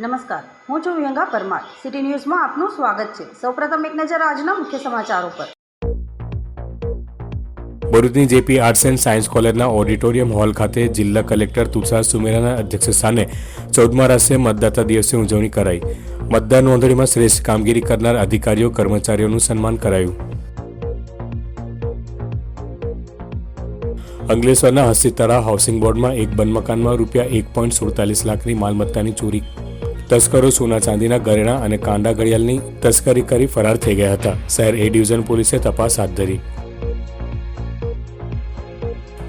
નમસ્કાર. હું છું વિહંગા પરમાર. સિટી ન્યૂઝમાં આપનું સ્વાગત છે. સૌપ્રથમ એક નજર આજના મુખ્ય સમાચારો પર. ભરૂચની જેપી આર્ટ્સ એન્ડ સાયન્સ કોલેજના ઓડિટોરિયમ હોલ ખાતે જિલ્લા કલેક્ટર તુષાર સુમેરાના અધ્યક્ષસ્થાને ચૌદમા રાષ્ટ્રીય મતદાતા દિવસની ઉજવણી કરાઈ. મતદાર નોંધણીમાં શ્રેષ્ઠ કામગીરી કરનાર અધિકારીઓ, કર્મચારીઓનું સન્માન કરાયું. અંગલેશ્વરના હસ્તિતરા હાઉસિંગ બોર્ડમાં એક બંધ મકાનમાં રૂપિયા એક પોઈન્ટ સુડતાલીસ લાખની માલમત્તાની ચોરી તસ્કરો સોના ચાંદીના ઘરેણા અને કાંડા ઘડિયાળની તસ્કરી કરી ફરાર થઈ ગયા હતા. શહેર એ ડિવિઝન પોલીસે તપાસ હાથ ધરી.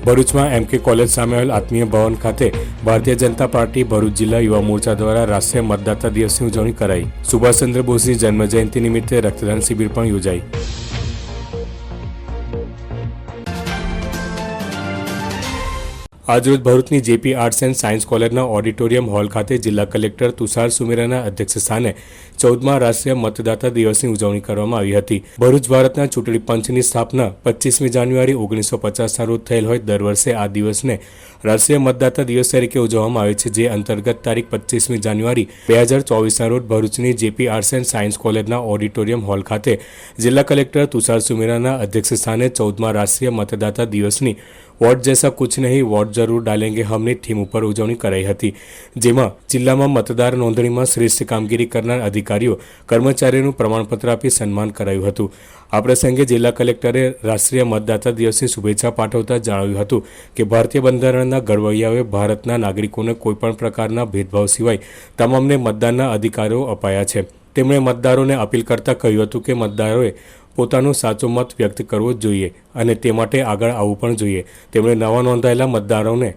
ભરૂચમાં એમકે કોલેજ સામે આવેલ આત્મીય ભવન ખાતે ભારતીય જનતા પાર્ટી ભરૂચ જિલ્લા યુવા મોરચા દ્વારા રાષ્ટ્રીય મતદાતા દિવસની ઉજવણી કરાઈ. સુભાષચંદ્ર બોઝની જન્મજયંતિ નિમિત્તે રક્તદાન શિબિર પણ યોજાઈ. આજરોજ ભરૂચની જેપી આર્ટ્સ એન્ડ સાયન્સ કોલેજના ઓડિટોરિયમ હોલ ખાતે જિલ્લા કલેક્ટર તુષાર સુમેરાના અધ્યક્ષસ્થાને ચૌદમા રાષ્ટ્રીય મતદાતા દિવસની ઉજવણી કરવામાં આવી હતી. ભરૂચ ભારતના ચૂંટણી પંચની સ્થાપના પચીસમી જાન્યુઆરી ઓગણીસો પચાસના રોજ થયેલ હોય. દર વર્ષે આ દિવસને રાષ્ટ્રીય મતદાતા દિવસ તરીકે ઉજવવામાં આવે છે, જે અંતર્ગત તારીખ પચીસમી જાન્યુઆરી બે હજાર ચોવીસના રોજ ભરૂચની જેપી આર્ટ્સ એન્ડ સાયન્સ કોલેજના ઓડિટોરિયમ હોલ ખાતે જિલ્લા કલેક્ટર તુષાર સુમેરાના અધ્યક્ષસ્થાને ચૌદમા રાષ્ટ્રીય મતદાતા દિવસની વોટ જૈસા કુછ નહીં, વોટ જરૂર ડાલેંગે હમની થીમ ઉપર ઉજવણી કરાઈ હતી, જેમાં જિલ્લામાં મતદાર નોંધણીમાં શ્રેષ્ઠ કામગીરી કરનાર અધિકારીઓ કર્મચારીઓનું પ્રમાણપત્ર આપી સન્માન કરાયું હતું. આ પ્રસંગે જિલ્લા કલેક્ટરે રાષ્ટ્રીય મતદાતા દિવસની શુભેચ્છા પાઠવતા જણાવ્યું હતું કે ભારતીય બંધારણના ઘડવૈયાઓએ ભારતના નાગરિકોને કોઈપણ પ્રકારના ભેદભાવ સિવાય તમામને મતદાનના અધિકારો અપાયા છે. તેમણે મતદારોને અપીલ કરતા કહ્યું હતું કે મતદારોએ પોતાનો સાચો મત વ્યક્ત કરવો જોઈએ અને તે માટે આગળ આવવું પણ જોઈએ. તેમણે નવા નોંધાયેલા મતદારોને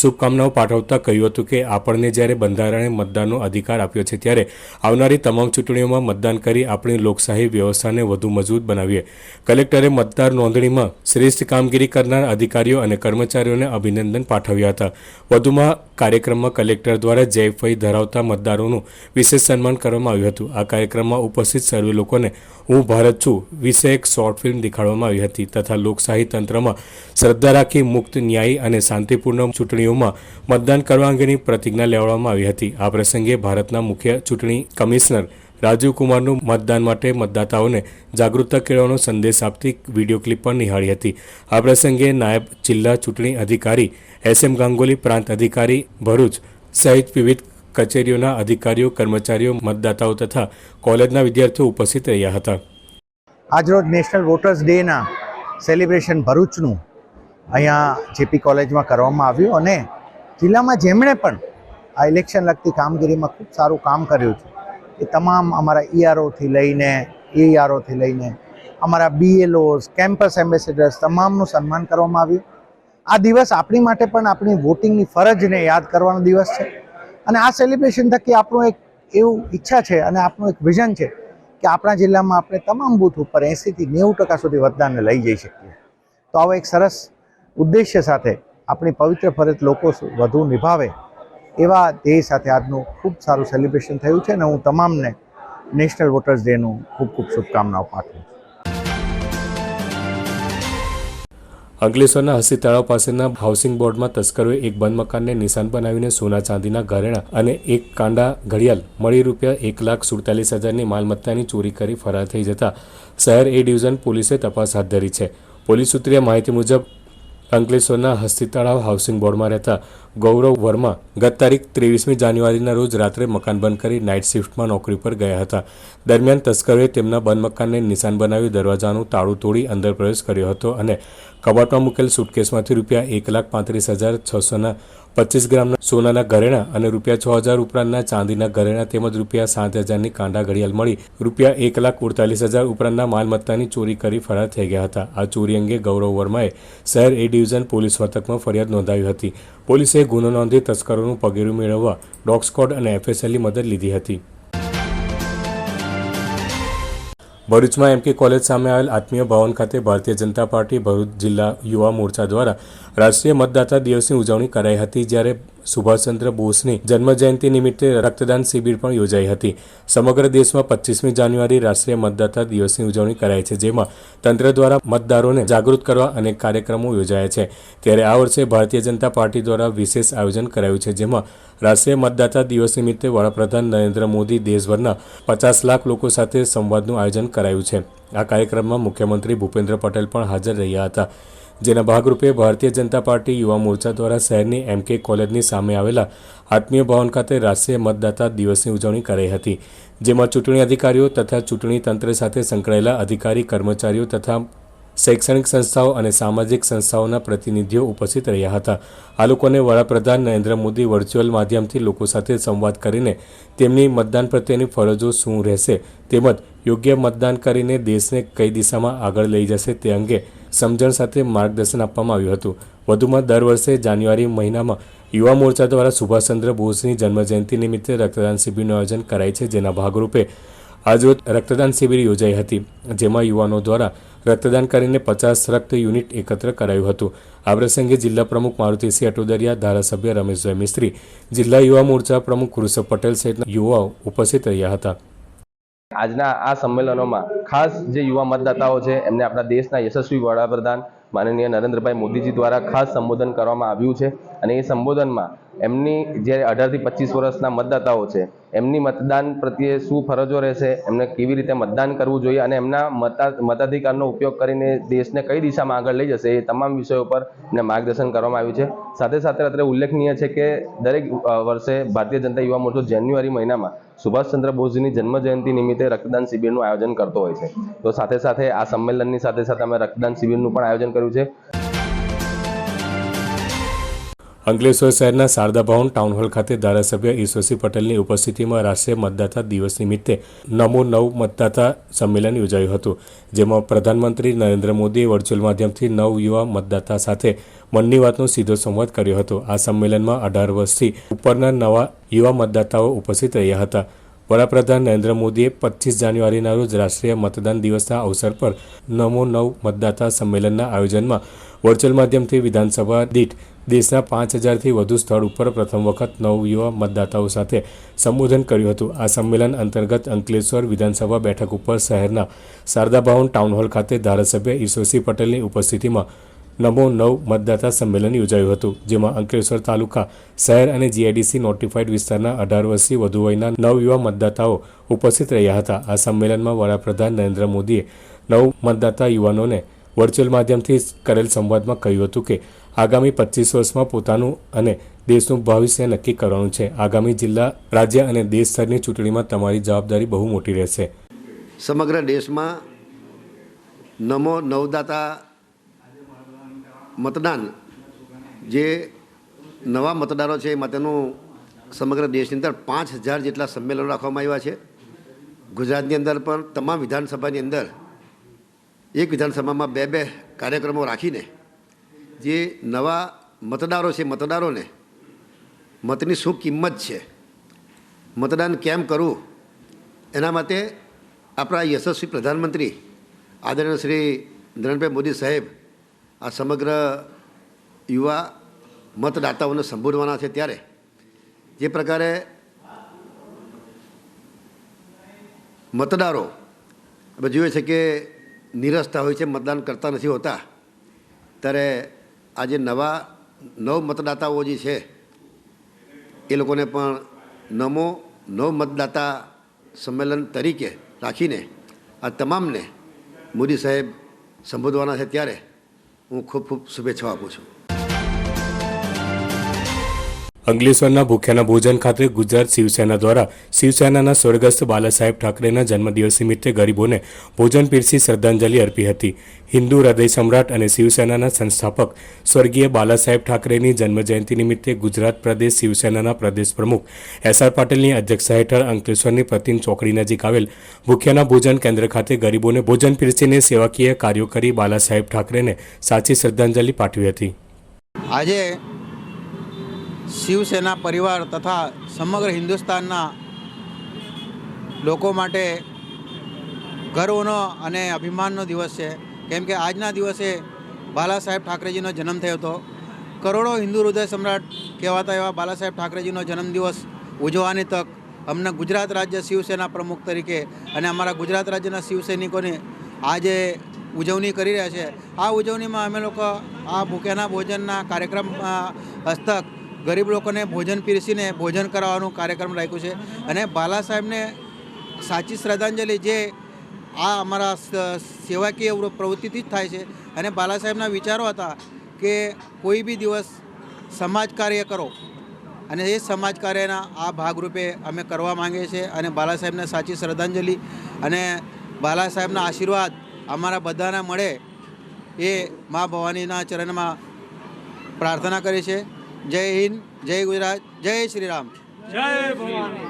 શુભકામનાઓ પાઠવતા કહ્યું હતું કે આપણને જ્યારે બંધારણે મતદાનનો અધિકાર આપ્યો છે, ત્યારે આવનારી તમામ ચૂંટણીઓમાં મતદાન કરી આપણી લોકશાહી વ્યવસ્થાને વધુ મજબૂત બનાવીએ. કલેક્ટરે મતદાર નોંધણીમાં શ્રેષ્ઠ કામગીરી કરનાર અધિકારીઓ અને કર્મચારીઓને અભિનંદન પાઠવ્યા હતા. વધુમાં કાર્યક્રમમાં કલેક્ટર દ્વારા જયફઈ ધરાવતા મતદારોનું વિશેષ સન્માન કરવામાં આવ્યું હતું. આ કાર્યક્રમમાં ઉપસ્થિત સર્વે લોકોને હું ભારત છું વિષયક શોર્ટ ફિલ્મ દેખાડવામાં આવી હતી તથા લોકશાહી તંત્રમાં શ્રદ્ધા રાખી મુક્ત ન્યાયી અને શાંતિપૂર્ણ ચૂંટણીઓમાં મતદાન કરવા અંગેની પ્રતિજ્ઞા લેવડાવવામાં આવી હતી. આ પ્રસંગે ભારતના મુખ્ય ચૂંટણી કમિશનર રાજીવ કુમારનું મતદાન માટે મતદાતાઓને જાગૃતતા કેળવવાનો સંદેશ આપતી વીડિયો ક્લિપ પણ નિહાળી હતી. આ પ્રસંગે નાયબ જિલ્લા ચૂંટણી અધિકારી એસ એમ ગાંગુલી, પ્રાંત અધિકારી ભરૂચ સહિત વિવિધ કચેરીઓના અધિકારીઓ, કર્મચારીઓ, મતદાતાઓ તથા કોલેજના વિદ્યાર્થીઓ ઉપસ્થિત રહ્યા હતા. આજરોજ નેશનલ વોટર્સ ડેના સેલિબ્રેશન ભરૂચનું અહીંયા જેપી કોલેજમાં કરવામાં આવ્યું અને જિલ્લામાં જેમણે પણ આ ઇલેક્શન લગતી કામગીરીમાં ખૂબ સારું કામ કર્યું છે. એ તમામ અમારા ઈઆરઓથી લઈને એઆરઓથી લઈને, અમારા બીએલઓઝ કેમ્પસ એમ્બેસેડર્સ તમામનું સન્માન કરવામાં આવ્યું. આ દિવસ આપણી માટે પણ આપણી વોટિંગની ફરજને યાદ કરવાનો દિવસ છે. અને આ સેલિબ્રેશન થકી આપણું એક એવું ઈચ્છા છે અને આપણું એક વિઝન છે કે આપણા જિલ્લામાં આપણે તમામ બૂથ ઉપર એંસીથી નેવું ટકા સુધી મતદાનને લઈ જઈ શકીએ. તો આવો એક સરસ ઉદ્દેશ્ય સાથે આપણી પવિત્ર ફરજ લોકો વધુ નિભાવે, એવા ધ્યેય સાથે આજનું ખૂબ સારું સેલિબ્રેશન થયું છે અને હું તમામને નેશનલ વોટર્સ ડેનું ખૂબ ખૂબ શુભકામનાઓ પાઠવું અંકલેશ્વરના હસી તળાવ પાસેના હાઉસિંગ બોર્ડમાં તસ્કરોએ એક બંધ મકાનને નિશાન બનાવીને સોના ચાંદીના ઘરેણા અને એક કાંડા ઘડિયાળ મળી રૂપિયા એક લાખ સુડતાલીસ હજારની માલમત્તાની ચોરી કરી ફરાર થઈ જતા શહેર એ ડિવિઝન પોલીસે તપાસ હાથ ધરી છે. પોલીસ સૂત્રીય માહિતી મુજબ અંકલેશ્વરના હસ્તી તળાવ હાઉસિંગ બોર્ડમાં રહેતા ગૌરવ વર્મા ગત તારીખ ત્રેવીસમી જાન્યુઆરીના રોજ રાત્રે મકાન બંધ કરી નાઇટ શિફ્ટમાં નોકરી પર ગયા હતા. દરમિયાન તસ્કરોએ તેમના બંધ મકાનને નિશાન બનાવી દરવાજાનું તાળું તોડી અંદર પ્રવેશ કર્યો હતો અને કબાટમાં મૂકેલ સુટકેસમાંથી રૂપિયા એક લાખ પાંત્રીસ હજાર છસોના પચીસ ગ્રામના સોનાના ઘરેણા અને રૂપિયા છ હજાર ઉપરાંતના ચાંદીના ઘરેણા તેમજ રૂપિયા સાત હજારની કાંડા ઘડિયાળ મળી. રૂપિયા એક લાખ અડતાલીસ હજાર ઉપરાંતના માલમત્તાની ચોરી કરી ફરાર થઈ ગયા હતા. આ ચોરી અંગે ગૌરવ વર્માએ શહેર એ ડિવિઝન પોલીસ મથકમાં ફરિયાદ નોંધાવી હતી. પોલીસે ગુનો નોંધી તસ્કરોનું પગેરું મેળવવા ડોગ સ્કોડ અને એફએસએલની મદદ લીધી હતી. ભરૂચમાં એમકે કોલેજ સામે આવેલ આત્મીય ભવન ખાતે ભારતીય જનતા પાર્ટી ભરૂચ જિલ્લા યુવા મોરચા દ્વારા રાષ્ટ્રીય મતદાતા દિવસની ઉજવણી કરાઈ હતી, જ્યારે સુભાષચંદ્ર બોઝની જન્મજયંતિ નિમિત્તે રક્તદાન શિબિર પણ યોજાઈ હતી. સમગ્ર દેશમાં પચીસમી જાન્યુઆરી રાષ્ટ્રીય મતદાતા દિવસની ઉજવણી કરાય છે, જેમાં તંત્ર દ્વારા મતદારોને જાગૃત કરવા અનેક કાર્યક્રમો યોજાયા છે. ત્યારે આ વર્ષે ભારતીય જનતા પાર્ટી દ્વારા વિશેષ આયોજન કરાયું છે, જેમાં રાષ્ટ્રીય મતદાતા દિવસ નિમિત્તે વડાપ્રધાન નરેન્દ્ર મોદી દેશભરના પચાસ લાખ લોકો સાથે સંવાદનું આયોજન કરાયું છે. આ કાર્યક્રમમાં મુખ્યમંત્રી ભૂપેન્દ્ર પટેલ પણ હાજર રહ્યા હતા. જેના ભાગરૂપે ભારતીય જનતા પાર્ટી યુવા મોરચા દ્વારા શહેરની એમકે કોલેજની સામે આવેલા આત્મીય ભવન ખાતે રાષ્ટ્રીય મતદાતા દિવસની ઉજવણી કરાઈ હતી, જેમાં ચૂંટણી અધિકારીઓ તથા ચૂંટણી તંત્ર સાથે સંકળાયેલા અધિકારી, કર્મચારીઓ તથા શૈક્ષણિક સંસ્થાઓ અને સામાજિક સંસ્થાઓના પ્રતિનિધિઓ ઉપસ્થિત રહ્યા હતા. આ લોકોને વડાપ્રધાન નરેન્દ્ર મોદી વર્ચ્યુઅલ માધ્યમથી લોકો સાથે સંવાદ કરીને તેમની મતદાન પ્રત્યેની ફરજો શું રહેશે તેમજ યોગ્ય મતદાન કરીને દેશને કઈ દિશામાં આગળ લઈ જશે તે અંગે સમજણ સાથે માર્ગદર્શન આપવામાં આવ્યું હતું. વધુમાં દર વર્ષે જાન્યુઆરી મહિનામાં યુવા મોરચા દ્વારા સુભાષચંદ્ર બોઝની જન્મજયંતિ નિમિત્તે રક્તદાન શિબિરનું આયોજન કરાય છે, જેના ભાગરૂપે આજરોજ રક્તદાન શિબિર યોજાઈ હતી, જેમાં યુવાનો દ્વારા રક્તદાન કરીને પચાસ રક્ત યુનિટ એકત્ર કરાયું હતું. આ પ્રસંગે જિલ્લા પ્રમુખ મારુતિસિંહ અટોદરિયા, ધારાસભ્ય રમેશભાઈ મિસ્ત્રી, જિલ્લા યુવા મોરચા પ્રમુખ કૃષભ પટેલ સહિતના યુવાઓ ઉપસ્થિત રહ્યા હતા. આજના આ સંમેલનોમાં ખાસ જે યુવા મતદાતાઓ છે, એમને આપણા દેશના યશસ્વી વડાપ્રધાન માનનીય નરેન્દ્રભાઈ મોદીજી દ્વારા ખાસ સંબોધન કરવામાં આવ્યું છે અને એ સંબોધનમાં એમની જે અઢારથી પચીસ વર્ષના મતદાતાઓ છે, એમની મતદાન પ્રત્યે શું ફરજો રહેશે, એમને કેવી રીતે મતદાન કરવું જોઈએ અને એમના મતા, મતાધિકારનો ઉપયોગ કરીને દેશને કઈ દિશામાં આગળ લઈ જશે એ તમામ વિષયો પર એમને માર્ગદર્શન કરવામાં આવ્યું છે. સાથે સાથે અત્યારે ઉલ્લેખનીય છે કે દરેક વર્ષે ભારતીય જનતા યુવા મોરચો જાન્યુઆરી મહિનામાં સુભાષચંદ્ર બોઝની જન્મજયંતિ નિમિત્તે રક્તદાન શિબિરનું આયોજન કરતો હોય છે. તો સાથે સાથે આ સંમેલનની સાથે સાથે અમે રક્તદાન શિબિરનું પણ આયોજન કર્યું છે. અંકલેશ્વર શહેરના શારદા ભવન ટાઉન હોલ ખાતે ધારાસભ્ય ઈશ્વરસિંહ પટેલની ઉપસ્થિતિમાં રાષ્ટ્રીય મતદાતા દિવસ નિમિત્તે નમો નવ મતદાતા સંમેલન યોજાયું હતું, જેમાં પ્રધાનમંત્રી નરેન્દ્ર મોદીએ વર્ચ્યુઅલ માધ્યમથી નવ યુવા મતદાતા સાથે મનની વાતનો સીધો સંવાદ કર્યો હતો. આ સંમેલનમાં અઢાર વર્ષથી ઉપરના નવા યુવા મતદાતાઓ ઉપસ્થિત રહ્યા હતા. વડાપ્રધાન નરેન્દ્ર મોદીએ પચીસ જાન્યુઆરીના રોજ રાષ્ટ્રીય મતદાન દિવસના અવસર પર નમો નવ મતદાતા સંમેલનના આયોજનમાં વર્ચ્યુઅલ માધ્યમથી વિધાનસભા દીઠ દેશના પાંચ હજારથી વધુ સ્થળ ઉપર પ્રથમ વખત નવ યુવા મતદાતાઓ સાથે સંબોધન કર્યું હતું. આ સંમેલન અંતર્ગત અંકલેશ્વર વિધાનસભા બેઠક ઉપર શહેરના શારદા ભવન ટાઉન હોલ ખાતે ધારાસભ્ય ઈશ્વરસિંહ પટેલની ઉપસ્થિતિમાં નમો નવ મતદાતા સંમેલન યોજાયું હતું, જેમાં અંકલેશ્વર તાલુકા શહેર અને જીઆઈડીસી નોટિફાઈડ વિસ્તારના અઢાર વર્ષથી વધુ વયના નવ યુવા મતદાતાઓ ઉપસ્થિત રહ્યા હતા. આ સંમેલનમાં વડાપ્રધાન નરેન્દ્ર મોદીએ નવ મતદાતા યુવાનોને વર્ચ્યુઅલ માધ્યમથી કરેલ સંવાદમાં કહ્યું હતું કે, આગામી પચીસ વર્ષમાં પોતાનું અને દેશનું ભવિષ્ય નક્કી કરવાનું છે. આગામી જિલ્લા, રાજ્ય અને દેશ સ્તરની ચૂંટણીમાં તમારી જવાબદારી બહુ મોટી રહેશે. સમગ્ર દેશમાં નમો નવદાતા મતદાન, જે નવા મતદારો છે એ માટેનું સમગ્ર દેશની અંદર પાંચ હજાર જેટલા સંમેલનો રાખવામાં આવ્યા છે. ગુજરાતની અંદર પણ તમામ વિધાનસભાની અંદર એક વિધાનસભામાં બે બે કાર્યક્રમો રાખીને જે નવા મતદારો છે, મતદારોને મતની શું કિંમત છે, મતદાન કેમ કરવું, એના માટે આપણા યશસ્વી પ્રધાનમંત્રી આદરણીય શ્રી નરેન્દ્રભાઈ મોદી સાહેબ આ સમગ્ર યુવા મતદાતાઓને સંબોધવાના છે ત્યારે જે પ્રકારે મતદારો, આપણે જોઈએ છે કે નિરસતા હોય છે, મતદાન કરતા નથી હોતા. ત્યારે આજે નવા, નવ મતદાતાઓ જે છે, એ લોકોને પણ નમો, નવ મતદાતા સંમેલન તરીકે રાખીને આ તમામને મોદી સાહેબ સંબોધવાના છે ત્યારે હું ખૂબ ખૂબ શુભેચ્છાઓ આપું છું. અંકલેશ્વરના ભૂખ્યાના ભોજન ખાતે ગુજરાત શિવસેના દ્વારા શિવસેનાના સ્વર્ગસ્થ બાલાસાહેબ ઠાકરેના જન્મદિવસ નિમિત્તે ગરીબોને ભોજન પીરસી શ્રદ્ધાંજલિ અર્પી હતી. હિન્દુ હૃદય સમ્રાટ અને શિવસેનાના સંસ્થાપક સ્વર્ગીય બાલાસાહેબ ઠાકરેની જન્મજયંતિ નિમિત્તે ગુજરાત પ્રદેશ શિવસેનાના પ્રદેશ પ્રમુખ એસ આર પાટીલની અધ્યક્ષતા હેઠળ અંકલેશ્વરની પ્રતિમ ચોકડી નજીક આવેલ ભૂખ્યાના ભોજન કેન્દ્ર ખાતે ગરીબોને ભોજન પીરસીને સેવાકીય કાર્યો કરી બાલાસાહેબ ઠાકરેને સાચી શ્રદ્ધાંજલિ પાઠવી હતી. આજે શિવસેના પરિવાર તથા સમગ્ર હિન્દુસ્તાનના લોકો માટે ગર્વનો અને અભિમાનનો દિવસ છે. કેમ કે આજના દિવસે બાલા સાહેબ ઠાકરેજીનો જન્મ થયો હતો. કરોડો હિન્દુ હૃદય સમ્રાટ કહેવાતા એવા બાલા સાહેબ ઠાકરેજીનો જન્મદિવસ ઉજવવાની તક અમને ગુજરાત રાજ્ય શિવસેના પ્રમુખ તરીકે અને અમારા ગુજરાત રાજ્યના શિવસૈનિકોની આજે ઉજવણી કરી રહ્યા છે. આ ઉજવણીમાં અમે લોકો આ ભૂખ્યાના ભોજનના કાર્યક્રમ હસ્તક ગરીબ લોકોને ભોજન પીરસીને ભોજન કરાવવાનું કાર્યક્રમ રાખ્યું છે. અને બાલા સાહેબને સાચી શ્રદ્ધાંજલિ જે આ અમારા સેવાકીય પ્રવૃત્તિથી જ થાય છે. અને બાલા સાહેબના વિચારો હતા કે કોઈ બી દિવસ સમાજ કાર્ય કરો. અને એ સમાજ કાર્યના આ ભાગરૂપે અમે કરવા માંગીએ છીએ અને બાલા સાહેબને સાચી શ્રદ્ધાંજલિ અને બાલા સાહેબના આશીર્વાદ અમારા બધાને મળે એ મા ભવાનીના ચરણમાં પ્રાર્થના કરી છે જય હિન્દ, જય ગુજરાત, જય શ્રી રામ જય ભવાની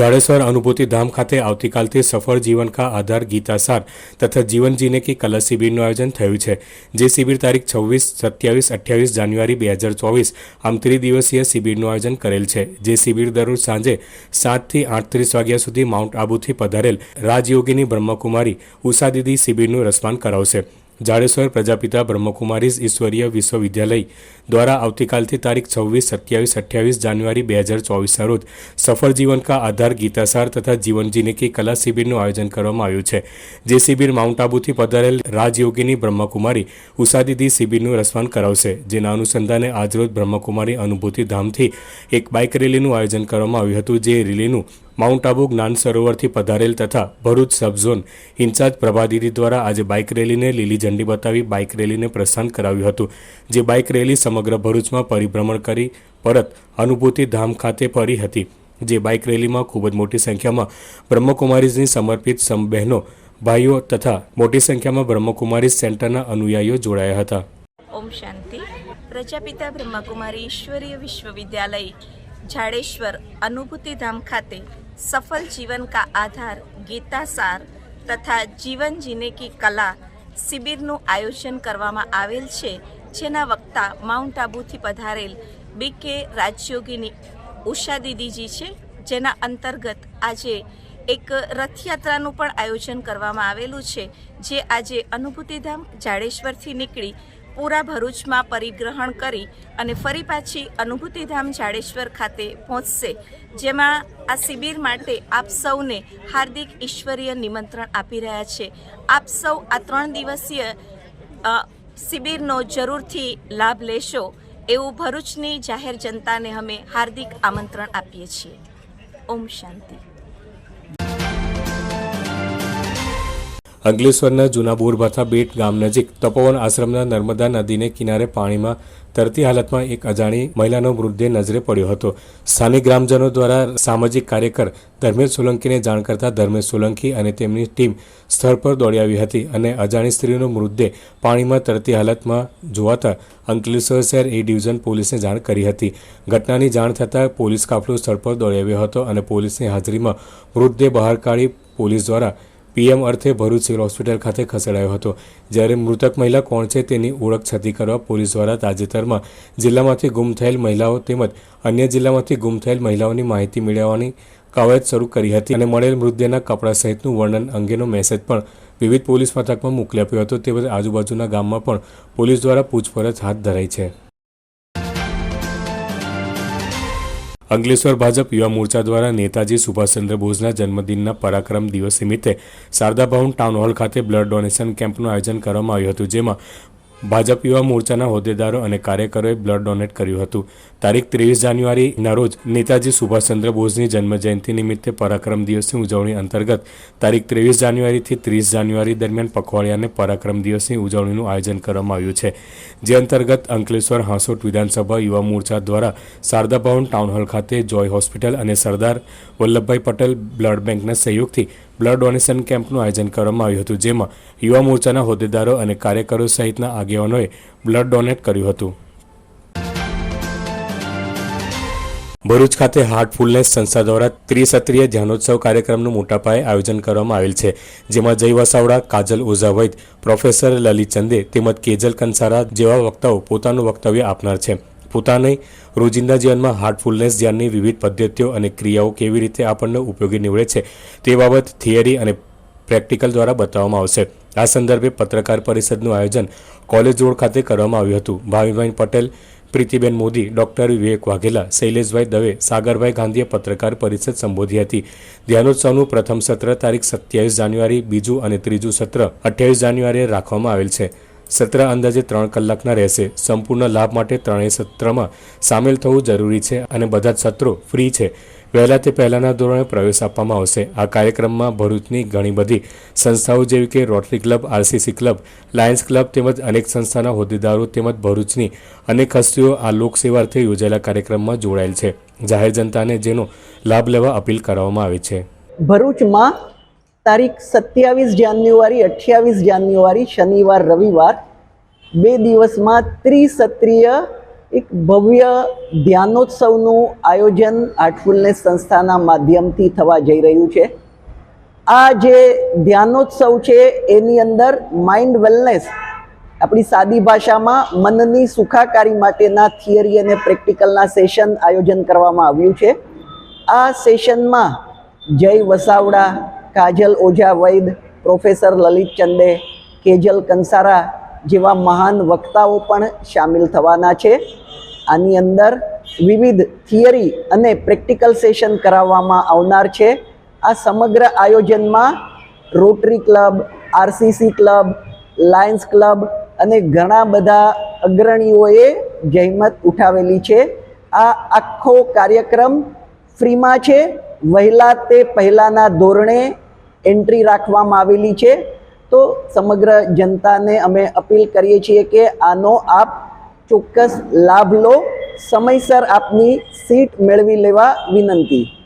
જાડેશ્વર અનુભૂતિ ધામ ખાતે આવતીકાલથી સફળ જીવન કા આધાર ગીતાસાર તથા જીવન જીને કી કલા શિબિરનું આયોજન થયું છે. જે શિબિર તારીખ છવ્વીસ, સત્યાવીસ, અઠ્યાવીસ જાન્યુઆરી બે હજાર ચોવીસ આમ ત્રિદિવસીય શિબિરનું આયોજન કરેલ છે. જે શિબિર દરરોજ સાંજે સાતથી આઠત્રીસ વાગ્યા સુધી માઉન્ટ આબુથી પધારેલ રાજયોગીની બ્રહ્મકુમારી ઉષા ઉષાદીદી શિબિરનું રસપાન કરાવશે. જાડેશ્વર પ્રજાપિતા બ્રહ્મકુમારીઝ ઈશ્વરીય વિશ્વવિદ્યાલય દ્વારા આવતીકાલથી તારીખ છવ્વીસ, સત્યાવીસ, અઠ્યાવીસ જાન્યુઆરી બે હજાર ચોવીસના રોજ સફળ જીવન કા આધાર ગીતાસાર તથા જીવન જીને કી કલા શિબિરનું આયોજન કરવામાં આવ્યું છે. જે શિબિર માઉન્ટ આબુથી પધારેલ રાજયોગીની બ્રહ્મકુમારી ઉષાદીદી શિબિરનું રસવાન કરાવશે, જેના અનુસંધાને આજરોજ બ્રહ્મકુમારી અનુભૂતિ ધામથી એક બાઇક રેલીનું આયોજન કરવામાં આવ્યું હતું, જે રેલીનું માઉન્ટ આબુ જ્ઞાન સરોવરથી પધારેલ તથા ભરૂચ સબઝોન ઇન્ચાર્જ પ્રભાદીદી દ્વારા આજે બાઇક રેલીને લીલી ઝંડી બતાવી બાઇક રેલીને પ્રસ્થાન કરાવ્યું હતું. જે બાઇક રેલી સમગ્ર ભરૂચમાં પરિભ્રમણ કરી પરત અનુભૂતિ ધામ ખાતે ફરી હતી, જે બાઇક રેલીમાં ખૂબ જ મોટી સંખ્યામાં બ્રહ્મકુમારીઝની સમર્પિત સમ, બહેનો, ભાઈઓ તથા મોટી સંખ્યામાં બ્રહ્મકુમારી સેન્ટરના અનુયાયીઓ જોડાયા હતા. ઓમ શાંતિ. પ્રજાપિતા બ્રહ્મકુમારી ઈશ્વરીય વિશ્વવિદ્યાલય જાડેશ્વર અનુભૂતિ ધામ ખાતે સફલ જીવન કા આધાર, ગીતા સાર તથા જીવન જીને કી કલા શિબિરનું આયોજન કરવામાં આવેલ છે. જેના વક્તા માઉન્ટ આબુથી પધારેલ બી કે રાજયોગીની ઉષા દીદીજી છે. જેના અંતર્ગત આજે એક રથયાત્રાનું પણ આયોજન કરવામાં આવેલું છે. જે આજે અનુભૂતિધામ જાડેશ્વરથી નીકળી પૂરા ભરૂચમાં પરિગ્રહણ કરી અને ફરી પાછી અનુભૂતિધામ જાડેશ્વર ખાતે પહોંચશે. જેમાં આ શિબિર માટે આપ સૌને હાર્દિક ઈશ્વરીય નિમંત્રણ આપી રહ્યા છે. આપ સૌ આ ત્રણ દિવસીય શિબિરનો જરૂરથી લાભ લેશો એવું ભરૂચની જાહેર જનતાને અમે હાર્દિક આમંત્રણ આપીએ છીએ. ઓમ શાંતિ. અંકલેશ્વરના જૂના બોરભાથા બેટ ગામ નજીક તપોવન આશ્રમના નર્મદા નદીને કિનારે પાણીમાં તરતી હાલતમાં એક અજાણી મહિલાનો મૃતદેહ નજરે પડ્યો હતો. સ્થાનિક ગ્રામજનો દ્વારા સામાજિક કાર્યકર ધર્મેશ સોલંકીને જાણ કરતા ધર્મેશ સોલંકી અને તેમની ટીમ સ્થળ પર દોડી આવી હતી અને અજાણી સ્ત્રીનો મૃતદેહ પાણીમાં તરતી હાલતમાં જોવાતા અંકલેશ્વર શહેર એ ડિવિઝન પોલીસને જાણ કરી હતી. ઘટનાની જાણ થતાં પોલીસ કાફલો સ્થળ પર દોડી આવ્યો હતો અને પોલીસની હાજરીમાં મૃતદેહ બહાર કાઢી પોલીસ દ્વારા પીએમ અર્થે ભરૂચ સિવિલ હોસ્પિટલ ખાતે ખસેડાયો હતો, જ્યારે મૃતક મહિલા કોણ છે તેની ઓળખ છતી કરવા પોલીસ દ્વારા તાજેતરમાં જિલ્લામાંથી ગુમ થયેલ મહિલાઓ તેમજ અન્ય જિલ્લામાંથી ગુમ થયેલ મહિલાઓની માહિતી મેળવવાની કવાયત શરૂ કરી હતી અને મળેલ મૃતદેહના કપડાં સહિતનું વર્ણન અંગેનો મેસેજ પણ વિવિધ પોલીસ મથકમાં મોકલી આપ્યો હતો. તેમજ આજુબાજુના ગામમાં પણ પોલીસ દ્વારા પૂછપરછ હાથ ધરાઈ છે. અંકલેશ્વર ભાજપ યુવા મોરચા દ્વારા નેતાજી સુભાષચંદ્ર બોઝના જન્મદિનના પરાક્રમ દિવસ નિમિત્તે શારદા ભવન ટાઉન હોલ ખાતે બ્લડ ડોનેશન કેમ્પનું આયોજન કરવામાં આવ્યું હતું, જેમાં ભાજપ યુવા મોરચાના હોદ્દેદારો અને કાર્યકરોએ બ્લડ ડોનેટ કર્યું હતું. તારીખ ત્રેવીસ જાન્યુઆરીના રોજ નેતાજી સુભાષચંદ્ર બોઝની જન્મજયંતિ નિમિત્તે પરાક્રમ દિવસની ઉજવણી અંતર્ગત તારીખ ત્રેવીસ જાન્યુઆરીથી ત્રીસ જાન્યુઆરી દરમિયાન પખવાડિયાને પરાક્રમ દિવસની ઉજવણીનું આયોજન કરવામાં આવ્યું છે. જે અંતર્ગત અંકલેશ્વર હાંસોટ વિધાનસભા યુવા મોરચા દ્વારા શારદા ભવન ટાઉન હોલ ખાતે જોય હોસ્પિટલ અને સરદાર વલ્લભભાઈ પટેલ બ્લડ બેંકના સહયોગથી બ્લડ ડોનેશન કેમ્પનું આયોજન કરવામાં આવ્યું હતું, જેમાં યુવા મોરચાના હોદ્દેદારો અને કાર્યકરો સહિતના આગેવાનોએ બ્લડ ડોનેટ કર્યું હતું. ભરૂચ ખાતે હાર્ટફુલનેસ સંસ્થા દ્વારા ત્રિસત્રીય ધ્યાનોત્સવ કાર્યક્રમનું મોટા પાયે આયોજન કરવામાં આવેલ છે, જેમાં જય વસાવડા, કાજલ ઓઝા વૈદ પ્રોફેસર લલિત ચંદે તેમજ કેજલ કંસારા જેવા વક્તાઓ પોતાનું વક્તવ્ય આપનાર છે. પોતાની રોજિંદા જીવનમાં હાર્ટફુલનેસ ધ્યાનની વિવિધ પદ્ધતિઓ અને ક્રિયાઓ કેવી રીતે આપણને ઉપયોગી નીવડે છે તે બાબત થિયરી અને પ્રેક્ટિકલ દ્વારા બતાવવામાં આવશે. આ સંદર્ભે પત્રકાર પરિષદનું આયોજન કોલેજ રોડ ખાતે કરવામાં આવ્યું હતું. ભાવિભાઈ પટેલ, પ્રીતિબેન મોદી, ડોક્ટર વિવેક વાઘેલા, શૈલેષભાઈ દવે, સાગરભાઈ ગાંધીએ પત્રકાર પરિષદ સંબોધી હતી. ધ્યાનોત્સવનું પ્રથમ સત્ર તારીખ સત્યાવીસ જાન્યુઆરી, બીજું અને ત્રીજું સત્ર અઠ્યાવીસ જાન્યુઆરીએ રાખવામાં આવેલ છે. સત્ર અંદાજે ત્રણ કલાકના રહેશે. સંપૂર્ણ લાભ માટે ત્રણેય સત્રમાં સામેલ થવું જરૂરી છે અને બધા જ સત્રો ફ્રી છે. વહેલા તે પહેલાંના ધોરણે પ્રવેશ આપવામાં આવશે. આ કાર્યક્રમમાં ભરૂચની ઘણી બધી સંસ્થાઓ જેવી કે rotary club RCC club lions club તેમજ અનેક સંસ્થાના હોદ્દેદારો તેમજ ભરૂચની અનેક હસ્તીઓ આ લોકસેવાર્થે યોજાયેલા કાર્યક્રમમાં જોડાયેલ છે. જાહેર જનતાને જેનો લાભ લેવા અપીલ કરવામાં આવે છે. ભરૂચમાં તારીખ સત્યાવીસ જાન્યુઆરી, અઠ્યાવીસ જાન્યુઆરી, શનિવાર, રવિવાર, બે દિવસમાં ત્રિસત્રીય એક ભવ્ય ધ્યાનોત્સવનું આયોજન હાર્ટફુલનેસ સંસ્થાના માધ્યમથી થવા જઈ રહ્યું છે. આ જે ધ્યાનોત્સવ છે, એની અંદર માઇન્ડ વેલનેસ આપણી સાદી ભાષામાં મનની સુખાકારી માટેના થિયરી અને પ્રેક્ટિકલના સેશન આયોજન કરવામાં આવ્યું છે. આ સેશનમાં જય વસાવડા કાજલ ઓઝા વૈદ, પ્રોફેસર લલિત ચંદે, કેજલ કંસારા જેવા મહાન વક્તાઓ પણ સામેલ થવાના છે. આની અંદર વિવિધ થિયરી અને પ્રેક્ટિકલ સેશન કરાવવામાં આવનાર છે. આ સમગ્ર આયોજનમાં rotary club, RCC club, lions club અને ઘણા બધા અગ્રણીઓએ જહેમત ઉઠાવેલી છે. આ આખો કાર્યક્રમ ફ્રીમાં છે. વહેલા તે પહેલાંના ધોરણે એન્ટ્રી રાખવામાં આવેલી છે. તો સમગ્ર જનતાને અમે અપીલ કરીએ છીએ કે આનો આપ ચોક્કસ લાભ લો. સમયસર આપની સીટ મેળવી લેવા વિનંતી.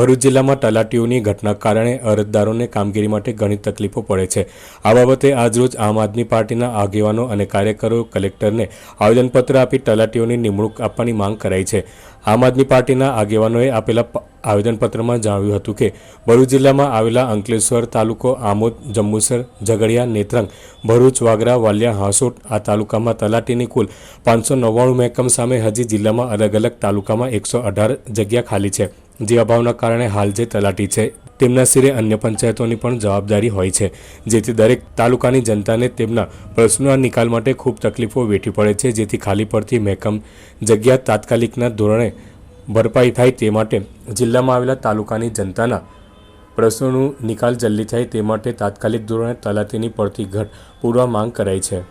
ભરૂચ જિલ્લામાં તલાટીઓની ઘટના કારણે અરજદારોને કામગીરી માટે ઘણી તકલીફો પડે છે. આ બાબતે આજરોજ આમ આદમી પાર્ટીના આગેવાનો અને કાર્યકરો કલેક્ટરને આવેદનપત્ર આપી તલાટીઓની નિમણૂક આપવાની માંગ કરાઈ છે. આમ આદમી પાર્ટીના આગેવાનોએ આપેલા આવેદનપત્રમાં જણાવ્યું હતું કે, ભરૂચ જિલ્લામાં આવેલા અંકલેશ્વર તાલુકો આમોદ, જંબુસર, ઝઘડિયા, નેત્રંગ, ભરૂચ, વાગરા, વાલિયા, હાંસોટ આ તાલુકામાં તલાટીની કુલ પાંચસો નવ્વાણું મહેકમ સામે હજી જિલ્લામાં અલગ અલગ તાલુકામાં એકસો અઢાર જગ્યા ખાલી છે. જે અભાવના કારણે હાલ જે તલાટી છે, તેમના સિરે અન્ય પંચાયતોની પણ જવાબદારી હોય છે, જેથી દરેક તાલુકાની જનતાને તેમના પ્રશ્નોના નિકાલ માટે ખૂબ તકલીફો વેઠવી પડે છે, જેથી ખાલી પડતી મહેકમ જગ્યા તાત્કાલિકના ધોરણે ભરપાઈ થાય તે માટે જિલ્લામાં આવેલા તાલુકાની જનતાના પ્રશ્નોનું નિકાલ જલ્દી થાય તે માટે તાત્કાલિક ધોરણે તલાટીની પડતી ઘટ પૂરવા માંગ કરાઈ છે.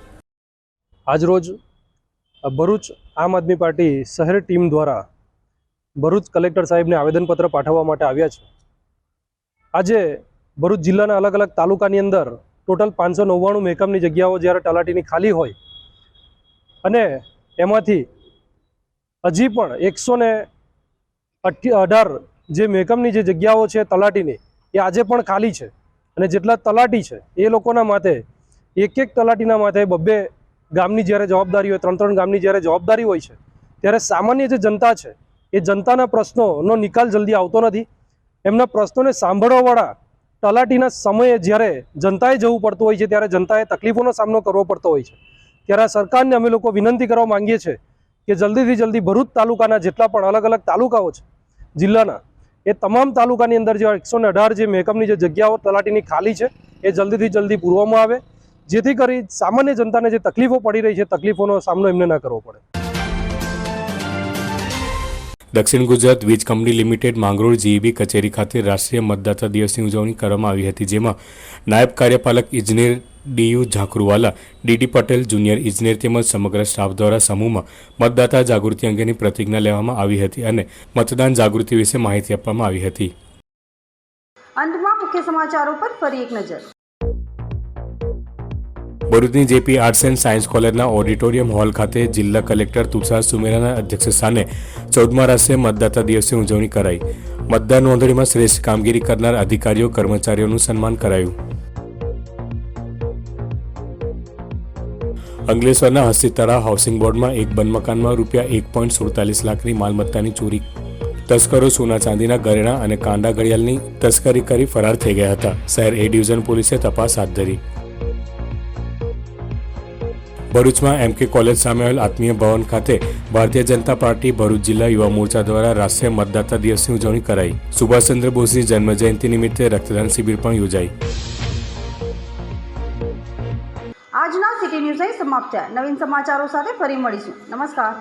આજરોજ ભરૂચ આમ આદમી પાર્ટી શહેર ટીમ દ્વારા ભરૂચ કલેક્ટર સાહેબને આવેદનપત્ર પાઠવવા માટે આવ્યા છે. આજે ભરૂચ જિલ્લાના અલગ અલગ તાલુકાની અંદર ટોટલ પાંચસો નવ્વાણું મેકઅપની જગ્યાઓ જ્યારે તલાટીની ખાલી હોય અને એમાંથી હજી પણ એકસો ને અઢાર જે મેકઅપની જે જગ્યાઓ છે તલાટીની એ આજે પણ ખાલી છે અને જેટલા તલાટી છે એ લોકોના માથે એક એક તલાટીના માથે બબ્બે ગામની જ્યારે જવાબદારી હોય, ત્રણ ત્રણ ગામની જ્યારે જવાબદારી હોય છે, ત્યારે સામાન્ય જે જનતા છે એ જનતાના પ્રશ્નોનો નિકાલ જલ્દી આવતો નથી. એમના પ્રશ્નોને સાંભળવાવાળા તલાટીના સમયે જ્યારે જનતાએ જવું પડતું હોય છે, ત્યારે જનતાએ તકલીફોનો સામનો કરવો પડતો હોય છે. ત્યારે આ સરકારને અમે લોકો વિનંતી કરવા માંગીએ છીએ કે જલ્દીથી જલ્દી ભરૂચ તાલુકાના જેટલા પણ અલગ અલગ તાલુકાઓ છે, જિલ્લાના, એ તમામ તાલુકાની અંદર જે એકસો જે મહેકમની જે જગ્યાઓ તલાટીની ખાલી છે, એ જલ્દીથી જલ્દી પૂરવામાં આવે. જેથી કરી સામાન્ય જનતાને જે તકલીફો પડી રહી છે, તકલીફોનો સામનો એમને ન કરવો પડે. દક્ષિણ ગુજરાત વીજ કંપની લિમિટેડ માંગરોળ જીઈબી કચેરી ખાતે રાષ્ટ્રીય મતદાતા દિવસની ઉજવણી કરવામાં આવી હતી, જેમાં નાયબ કાર્યપાલક ઇજનેર DU Jhankharuwala, DD Patel, junior ઇજનેર તેમજ સમગ્ર સ્ટાફ દ્વારા સમૂહમાં મતદાતા જાગૃતિ અંગેની પ્રતિજ્ઞા લેવામાં આવી હતી અને મતદાન જાગૃતિ વિશે માહિતી આપવામાં આવી હતી. અંતમાં મુખ્ય સમાચારો પર ફરી એક નજર. ભરૂચની જેપી આર્ટ્સ એન્ડ સાયન્સ કોલેજના ઓડિટોરિયમ હોલ ખાતે જિલ્લા કલેક્ટર તુષાર સુમેરાના અધ્યક્ષસ્થાને ચૌદમા રાષ્ટ્રીય મતદાતા દિવસની ઉજવણી કરાઈ. મતદાર નોંધણીમાં શ્રેષ્ઠ કામગીરી કરનાર અધિકારીઓ, કર્મચારીઓનું સન્માન કરાયું. અંગલેશ્વરના હસ્તીતળા હાઉસિંગ બોર્ડમાં એક બંધ મકાનમાં રૂપિયા એક પોઈન્ટ સુડતાલીસ લાખની માલમત્તાની ચોરી. તસ્કરો સોના ચાંદીના ઘરેણા અને કાંડા ઘડિયાળની તસ્કરી કરી ફરાર થઈ ગયા હતા. શહેર એ ડિવિઝન પોલીસે તપાસ હાથ ધરી. ભરૂચમાં એમ કે કોલેજ સામે આવેલ આત્મીય ભવન ખાતે ભારતીય જનતા પાર્ટી ભરૂચ જિલ્લા યુવા મોરચા દ્વારા રાષ્ટ્રીય મતદાતા દિવસની ઉજવણી કરાઈ. સુભાષચંદ્ર બોઝની જન્મજયંતિ નિમિત્તે રક્તદાન શિબિર પણ યોજાઈ. આજના સિટી ન્યૂઝ સમાપ્ત થયા. નવીન સમાચારો સાથે ફરી મળીશું. નમસ્કાર.